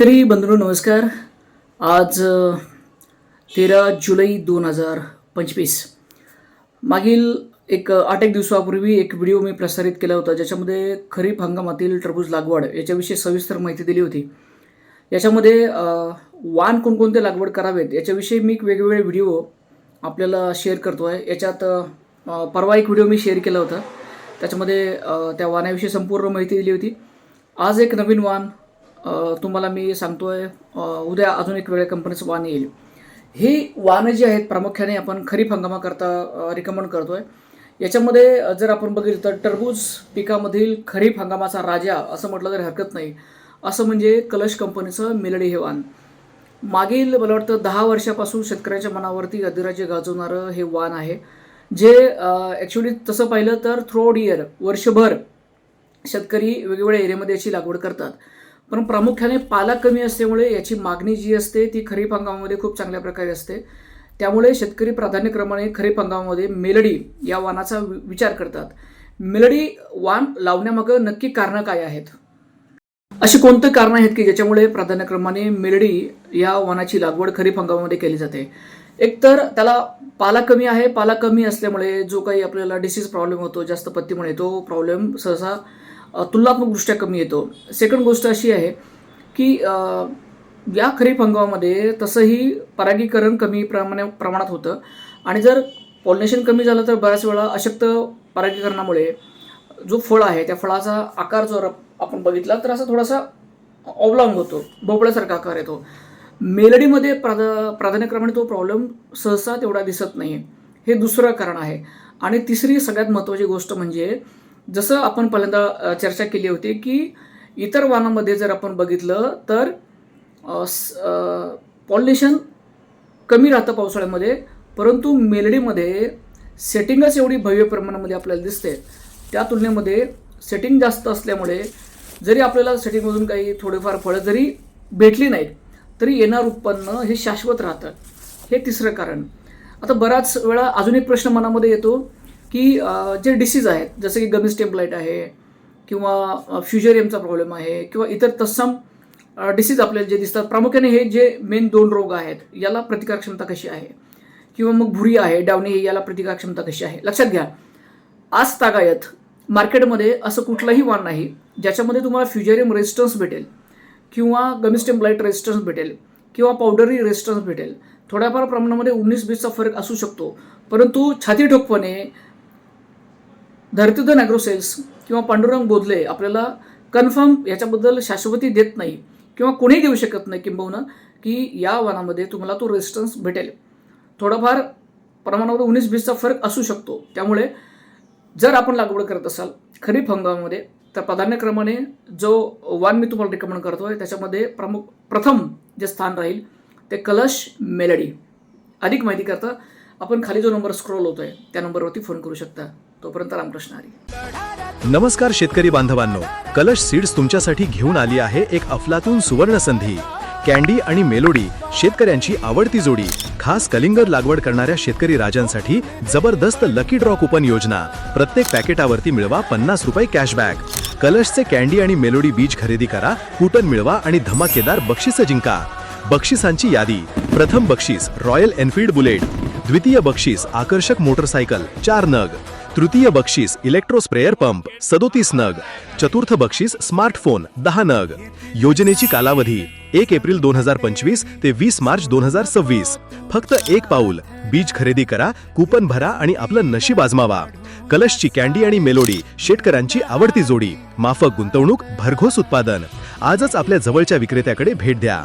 शेतकरी बंधू नमस्कार. आज तेरा जुलै दोन हजार पंचवीस. मागील एक आठ एक दिवसापूर्वी एक व्हिडिओ मी प्रसारित केला होता ज्याच्यामध्ये खरीप हंगामातील टरबूज लागवड याच्याविषयी सविस्तर माहिती दिली होती. याच्यामध्ये वाण कोणकोणते लागवड करावेत याच्याविषयी मी एक वेगवेगळे व्हिडिओ आपल्याला शेअर करतो आहे. याच्यात परवा एक व्हिडिओ मी शेअर केला होता. त्याच्यामध्ये त्या वाणाविषयी संपूर्ण माहिती दिली होती. आज एक नवीन वाण तुम्हाला मी सांगतोय आहे उद्या अजून एक वेगळ्या कंपनीचं वाण येईल. ही वाहनं जी आहेत प्रामुख्याने आपण खरीप हंगामाकरता रिकमेंड करतोय. याच्यामध्ये जर आपण बघितलं तर टरबूज पिकामधील खरीप हंगामाचा राजा असं म्हटलं तरी हरकत नाही. असं म्हणजे कलश कंपनीचं मेलडी हे वाण मागील मला वाटतं दहा वर्षापासून शेतकऱ्याच्या मनावरती अधिराज्य गाजवणारं हे वाण आहे. जे ॲक्च्युली तसं पाहिलं तर थ्रोड इयर वर्षभर शेतकरी वेगवेगळ्या एरियामध्ये याची लागवड करतात. पण प्रामुख्याने पाला कमी असल्यामुळे याची मागणी जी असते ती खरीप हंगामामध्ये खूप चांगल्या प्रकारे असते. त्यामुळे शेतकरी प्राधान्यक्रमाने खरीप हंगामामध्ये मेलडी या वानाचा वि- विचार करतात. मेलडी वाण लावण्यामागं नक्की कारणं काय आहेत? अशी कोणते कारणं आहेत की ज्याच्यामुळे प्राधान्यक्रमाने मेलडी या वानाची लागवड खरीप हंगामामध्ये केली जाते? एक तर त्याला पाला कमी आहे पाला कमी असल्यामुळे जो काही आपल्याला डिसीज प्रॉब्लेम होतो जास्त पत्तीमुळे तो प्रॉब्लेम सहसा तुलनात्मकदृष्ट्या कमी येतो. सेकंड गोष्ट अशी आहे की या खरीप हंगामामध्ये तसंही परागीकरण कमी प्रमाणे प्रमाणात होतं. आणि जर पॉलिनेशन कमी झालं तर बऱ्याच वेळा अशक्त परागीकरणामुळे जो फळ आहे त्या फळाचा आकार जर आपण बघितला तर असा थोडासा ऑबलॉंग होतो. भोपळ्यासारखा आकार येतो. मेलडीमध्ये प्राधा प्राधान्यक्रमाने तो प्रॉब्लेम सहसा तेवढा दिसत नाही हे दुसरं कारण आहे. आणि तिसरी सगळ्यात महत्त्वाची गोष्ट म्हणजे जसं आपण पहिल्यांदा चर्चा केली होती की इतर वाहनामध्ये जर आपण बघितलं तर पॉलिनेशन कमी राहतं पावसाळ्यामध्ये परंतु मेलडीमध्ये सेटिंगच एवढी भव्य प्रमाणामध्ये आपल्याला दिसते. त्या तुलनेमध्ये सेटिंग जास्त असल्यामुळे जरी आपल्याला सेटिंगमधून काही थोडेफार फळं जरी भेटली नाहीत तरी येणार उत्पन्न हे शाश्वत राहतं. हे तिसरं कारण. आता बराच वेळा अजून एक प्रश्न मनामध्ये येतो की जे डिसीज आहेत जसं की गमिस टेम्पलाइट आहे किंवा फ्युजरियमचा प्रॉब्लेम आहे किंवा इतर तत्सम डिसीज आपल्याला जे दिसतात प्रामुख्याने हे जे मेन दोन रोग आहेत याला प्रतिकारक्षमता कशी आहे? किंवा मग भुरी आहे डावणी याला प्रतिकारक्षमता कशी आहे? लक्षात घ्या आज तागायत मार्केटमध्ये असं कुठलाही वाण नाही ज्याच्यामध्ये तुम्हाला फ्युजरियम रेजिस्टन्स भेटेल किंवा गमिस्टेम लाइट रेजिस्टन्स भेटेल किंवा पावडरी रेजिस्टन्स भेटेल. थोड्याफार प्रमाणामध्ये उन्नीस बीसचा फरक असू शकतो परंतु छाती ठोकपणे धरतीधन ॲग्रोसेल्स किंवा पांडुरंग बोधले आपल्याला कन्फर्म याच्याबद्दल शाश्वती देत नाही किंवा कोणीही देऊ शकत नाही किंबहुना की या वनामध्ये तुम्हाला तो रेजिस्टन्स भेटेल. थोडाफार प्रमाणामध्ये उन्नीस बीसचा फरक असू शकतो. त्यामुळे जर आपण लागवड करत असाल खरीप हंगामामध्ये तर प्राधान्यक्रमाने जो वाण मी तुम्हाला रिकमेंड करतो आहे त्याच्यामध्ये प्रमुख प्रथम जे स्थान राहील ते कलश मेलडी. अधिक माहिती करता आपण खाली जो नंबर स्क्रोल होतोय त्या नंबरवरती फोन करू शकता. तोपर्यंत रामकृष्ण हरी. नमस्कार शेतकरी बांधवांनो. कलश सीड्स तुमच्यासाठी घेऊन आली आहे एक अफलातून सुवर्ण संधी कॅन्डी आणि मेलोडी शेतकऱ्यांची आवडती जोडी. खास कलिंगर लागवड करणाऱ्या शेतकरी राजांसाठी जबरदस्त लकी ड्रॉ कुपन योजना. प्रत्येक पॅकेटावरती मिळवा पन्नास रुपये कॅशबॅक कलशचे कॅन्डी आणि मेलोडी बीज खरेदी करा कुटन मिळवा आणि धमाकेदार बक्षिसं जिंका. बक्षिसांची यादी. प्रथम बक्षीस रॉयल एनफील्ड बुलेट द्वितीय बक्षीस आकर्षक मोटरसायकल चार नग. तृतीय बक्षीस इलेक्ट्रो स्प्रेयर पंप सदोतीस नग. चतुर्थ बक्षीस स्मार्टफोन दहा नग. योजनेची कालावधी एक एप्रिल दोन हजार पंचवीस ते वीस मार्च दोन हजार सव्वीस. फक्त एक पाऊल. बीज खरेदी करा कुपन भरा आणि आपलं नशीब आजमावा. कलशची कॅन्डी आणि मेलोडी शेतकऱ्यांची आवडती जोडी. माफक गुंतवणूक भरघोस उत्पादन. आजच आपल्या जवळच्या विक्रेत्याकडे भेट द्या.